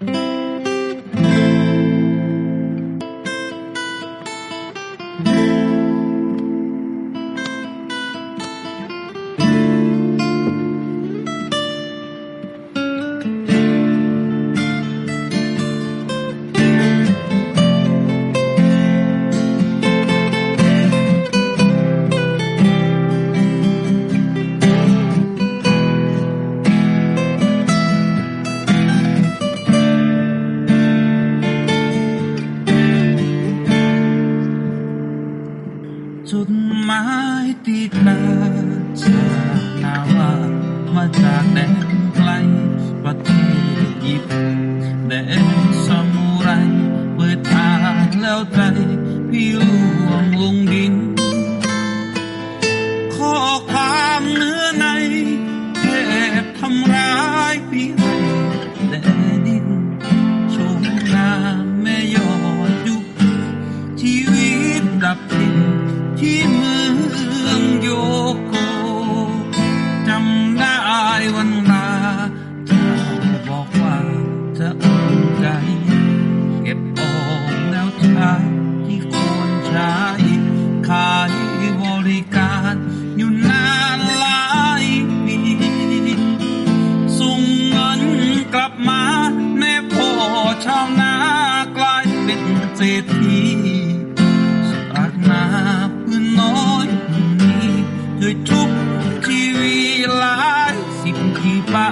จุ แล้วใจ พี่ล่วงลงดิน อกแล้วใช้ที่ควรใช้ขายบริการอยู่นานหลายปีส่งเงินกลับมาแม่พ่อชาวนากลายเป็นเศรษฐีสักนาพื้นน้อยพื้นนี้ด้วยทุกชีวิตหลายสิบที่ปา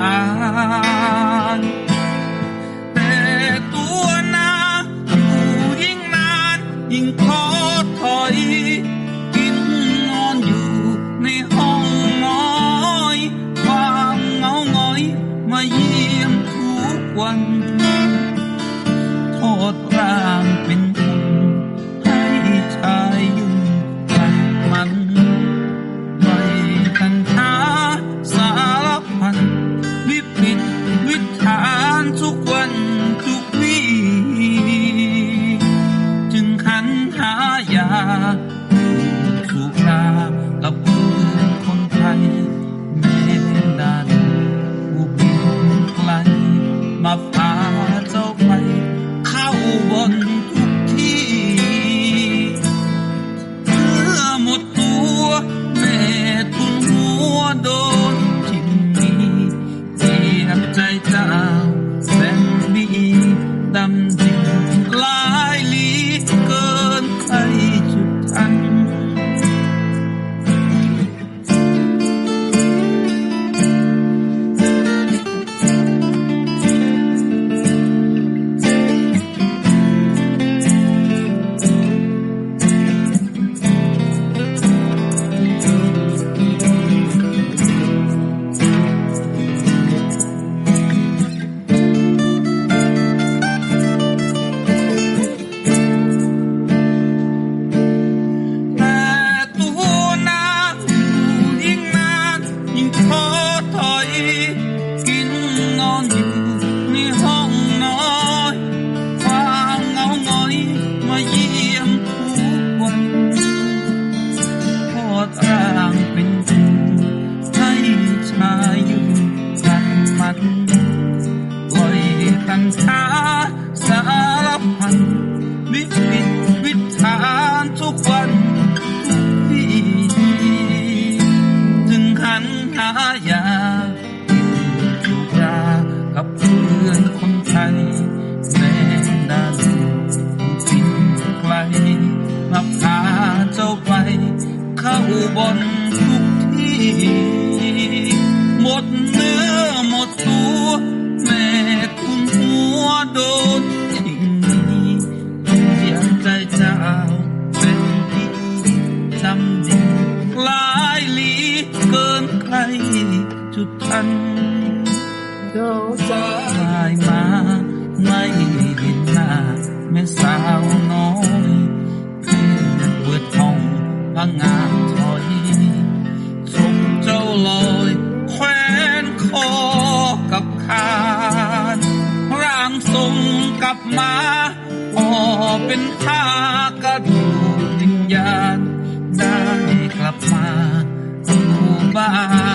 มาเยี่ยมทุกวัน โทษร่างเป็น ด อยกันช้าสารพันวิปิตวิถานทุกวันทุกที่ถึงขันหายากินสุรากับเพื่อนคนไทยแม้นานสิ่งไกลมาพาเจ้าไป เข้าบนทุกที่หมด เกินใครจุดทันเจ้าสาสายมาไม่เห็นหน้าแม่สาวน้อยเพื่อเปิดห้องพังงาถอยส่งเจ้าลอยแขวนคอกับคานร่างทรงกลับมาพอเป็น time.